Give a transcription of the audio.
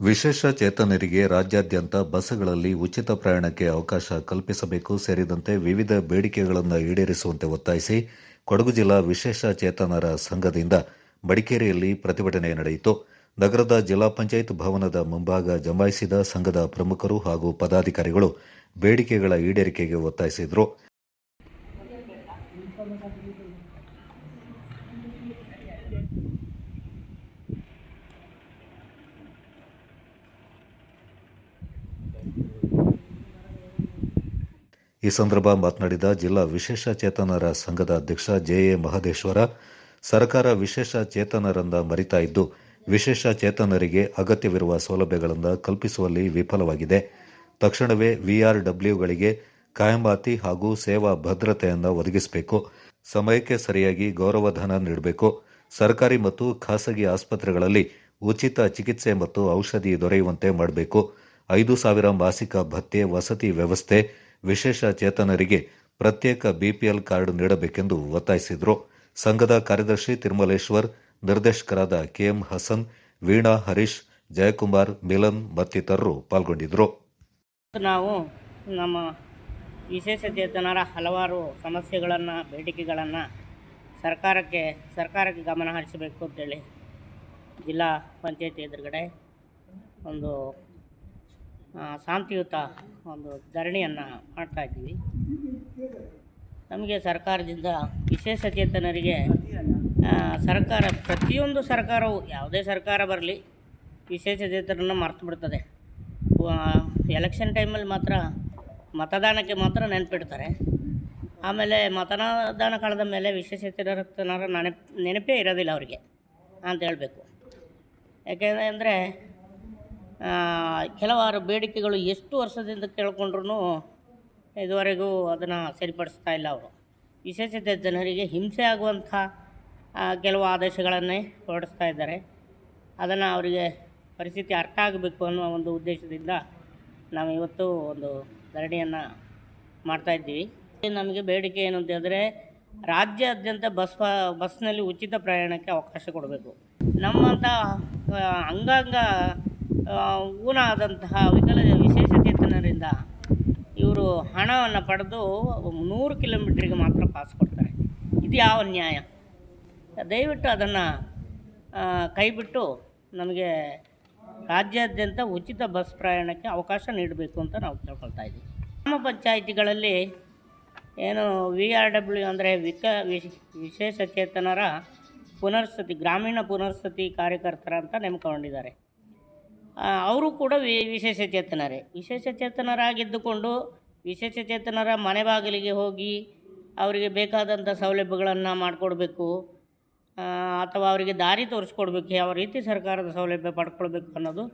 ವಿಶೇಷ ಚೇತನರಿಗೆ ರಾಜ್ಯಾದ್ಯಂತ ಬಸ್ಗಳಲ್ಲಿ ಉಚಿತ ಪ್ರಯಾಣಕ್ಕೆ ಅವಕಾಶ ಕಲ್ಪಿಸಬೇಕು ಸೇರಿದಂತೆ ವಿವಿಧ ಬೇಡಿಕೆಗಳನ್ನು ಈಡೇರಿಸುವಂತೆ ಒತ್ತಾಯಿಸಿ ಕೊಡಗು ಜಿಲ್ಲಾ ವಿಶೇಷ ಚೇತನರ ಸಂಘದಿಂದ ಮಡಿಕೇರಿಯಲ್ಲಿ ಪ್ರತಿಭಟನೆ ನಡೆಯಿತು. ನಗರದ ಜಿಲ್ಲಾ ಪಂಚಾಯತ್ ಭವನದ ಮುಂಭಾಗ ಜಮಾಯಿಸಿದ ಸಂಘದ ಪ್ರಮುಖರು ಹಾಗೂ ಪದಾಧಿಕಾರಿಗಳು ಬೇಡಿಕೆಗಳ ಈಡೇರಿಕೆಗೆ ಒತ್ತಾಯಿಸಿದರು. ಈ ಸಂದರ್ಭ ಮಾತನಾಡಿದ ಜಿಲ್ಲಾ ವಿಶೇಷ ಚೇತನರ ಸಂಘದ ಅಧ್ಯಕ್ಷ ಜೆಎ ಮಹದೇಶ್ವರ, ಸರ್ಕಾರ ವಿಶೇಷ ಚೇತನರನ್ನ ಮರಿತಾ ಇದ್ದು, ವಿಶೇಷ ಚೇತನರಿಗೆ ಅಗತ್ಯವಿರುವ ಸೌಲಭ್ಯಗಳನ್ನು ಕಲ್ಪಿಸುವಲ್ಲಿ ವಿಫಲವಾಗಿದೆ. ತಕ್ಷಣವೇ ವಿಆರ್ಡಬ್ಲ್ಯೂಗಳಿಗೆ ಕಾಯಂಬಾತಿ ಹಾಗೂ ಸೇವಾ ಭದ್ರತೆಯನ್ನು ಒದಗಿಸಬೇಕು. ಸಮಯಕ್ಕೆ ಸರಿಯಾಗಿ ಗೌರವಧನ ನೀಡಬೇಕು. ಸರ್ಕಾರಿ ಮತ್ತು ಖಾಸಗಿ ಆಸ್ಪತ್ರೆಗಳಲ್ಲಿ ಉಚಿತ ಚಿಕಿತ್ಸೆ ಮತ್ತು ಔಷಧಿ ದೊರೆಯುವಂತೆ ಮಾಡಬೇಕು. ಐದು ಸಾವಿರ ಮಾಸಿಕ ಭತ್ಯೆ ವಸತಿ ವ್ಯವಸ್ಥೆ ವಿಶೇಷ ಚೇತನರಿಗೆ ಪ್ರತ್ಯೇಕ ಬಿಪಿಎಲ್ ಕಾರ್ಡ್ ನೀಡಬೇಕೆಂದು ಒತ್ತಾಯಿಸಿದರು. ಸಂಘದ ಕಾರ್ಯದರ್ಶಿ ತಿರುಮಲೇಶ್ವರ್, ನಿರ್ದೇಶಕರಾದ ಕೆಎಂ ಹಸನ್, ವೀಣಾ ಹರೀಶ್, ಜಯಕುಮಾರ್, ಮಿಲನ್ ಮತ್ತಿತರರು ಪಾಲ್ಗೊಂಡಿದ್ದರು ನಾವು ನಮ್ಮ ವಿಶೇಷ ಚೇತನರ ಹಲವಾರು ಸಮಸ್ಯೆಗಳನ್ನು, ಬೇಡಿಕೆಗಳನ್ನು ಸರ್ಕಾರಕ್ಕೆ ಸರ್ಕಾರಕ್ಕೆ ಗಮನ ಹರಿಸಬೇಕು ಅಂತೇಳಿ ಜಿಲ್ಲಾ ಪಂಚಾಯತಿ ಎದುರುಗಡೆ ಒಂದು ಶಾಂತಿಯುತ ಒಂದು ಧರಣಿಯನ್ನು ಮಾಡ್ತಾ ಇದ್ದೀವಿ. ನಮಗೆ ಸರ್ಕಾರದಿಂದ ವಿಶೇಷ ಚೇತನರಿಗೆ ಸರ್ಕಾರ, ಪ್ರತಿಯೊಂದು ಸರ್ಕಾರವು ಯಾವುದೇ ಸರ್ಕಾರ ಬರಲಿ, ವಿಶೇಷ ಚೇತನನ್ನು ಮರ್ತು ಬಿಡ್ತದೆ. ಎಲೆಕ್ಷನ್ ಟೈಮಲ್ಲಿ ಮಾತ್ರ ಮತದಾನಕ್ಕೆ ಮಾತ್ರ ನೆನಪಿಡ್ತಾರೆ. ಆಮೇಲೆ ಮತದಾನ ಕಳೆದ ಮೇಲೆ ವಿಶೇಷ ಚೇತನರ ನೆನಪು ನೆನಪೇ ಇರೋದಿಲ್ಲ ಅವರಿಗೆ ಅಂತ ಹೇಳಬೇಕು. ಯಾಕೆಂದರೆ ಕೆಲವಾರು ಬೇಡಿಕೆಗಳು ಎಷ್ಟು ವರ್ಷದಿಂದ ಕೇಳ್ಕೊಂಡ್ರೂ ಇದುವರೆಗೂ ಅದನ್ನು ಸರಿಪಡಿಸ್ತಾ ಇಲ್ಲ ಅವರು. ವಿಶೇಷತೆ ಜನರಿಗೆ ಹಿಂಸೆ ಆಗುವಂಥ ಕೆಲವು ಆದೇಶಗಳನ್ನೇ ಹೊರಡಿಸ್ತಾ ಇದ್ದಾರೆ. ಅದನ್ನು ಅವರಿಗೆ ಪರಿಸ್ಥಿತಿ ಅರ್ಥ ಆಗಬೇಕು ಅನ್ನುವ ಒಂದು ಉದ್ದೇಶದಿಂದ ನಾವು ಇವತ್ತು ಒಂದು ಧರಣಿಯನ್ನು ಮಾಡ್ತಾಯಿದ್ದೀವಿ ನಮಗೆ ಬೇಡಿಕೆ ಏನು ಅಂತ ಹೇಳಿದ್ರೆ, ರಾಜ್ಯಾದ್ಯಂತ ಬಸ್, ಬಸ್ನಲ್ಲಿ ಉಚಿತ ಪ್ರಯಾಣಕ್ಕೆ ಅವಕಾಶ ಕೊಡಬೇಕು. ನಮ್ಮಂಥ ಅಂಗಾಂಗ ಆ, ಊನ ಆದಂತಹ ವಿಕಲ ವಿಶೇಷಚೇತನರಿಂದ ಇವರು ಹಣವನ್ನು ಪಡೆದು ನೂರು ಕಿಲೋಮೀಟ್ರಿಗೆ ಮಾತ್ರ ಪಾಸ್ ಕೊಡ್ತಾರೆ. ಇದು ಯಾವ ನ್ಯಾಯ? ದಯವಿಟ್ಟು ಅದನ್ನು ಕೈಬಿಟ್ಟು ನಮಗೆ ರಾಜ್ಯಾದ್ಯಂತ ಉಚಿತ ಬಸ್ ಪ್ರಯಾಣಕ್ಕೆ ಅವಕಾಶ ನೀಡಬೇಕು ಅಂತ ನಾವು ಕೇಳ್ಕೊಳ್ತಾ ಇದ್ದೀವಿ. ಗ್ರಾಮ ಪಂಚಾಯಿತಿಗಳಲ್ಲಿ ಏನು ವಿ ಆರ್ ಡಬ್ಲ್ಯೂ ಅಂದರೆ ವಿಕ ವಿಶ್- ವಿಶೇಷ ಚೇತನರ ಪುನರ್ಸ್ಥಿತಿ ಗ್ರಾಮೀಣ ಪುನರ್ಸ್ಥಿತಿ ಕಾರ್ಯಕರ್ತರ ಅಂತ ನೇಮಕೊಂಡಿದ್ದಾರೆ ಅವರು ಕೂಡ ವಿ, ವಿಶೇಷ ಚೇತನರೇ. ವಿಶೇಷ ಚೇತನರಾಗಿದ್ದುಕೊಂಡು ವಿಶೇಷ ಚೇತನರ ಮನೆ ಬಾಗಿಲಿಗೆ ಹೋಗಿ ಅವರಿಗೆ ಬೇಕಾದಂಥ ಸೌಲಭ್ಯಗಳನ್ನು ಮಾಡಿಕೊಡ್ಬೇಕು. ಅಥವಾ ಅವರಿಗೆ ದಾರಿ ತೋರಿಸ್ಕೊಡ್ಬೇಕು. ಯಾವ ರೀತಿ ಸರ್ಕಾರದ ಸೌಲಭ್ಯ ಪಡ್ಕೊಳ್ಬೇಕು ಅನ್ನೋದು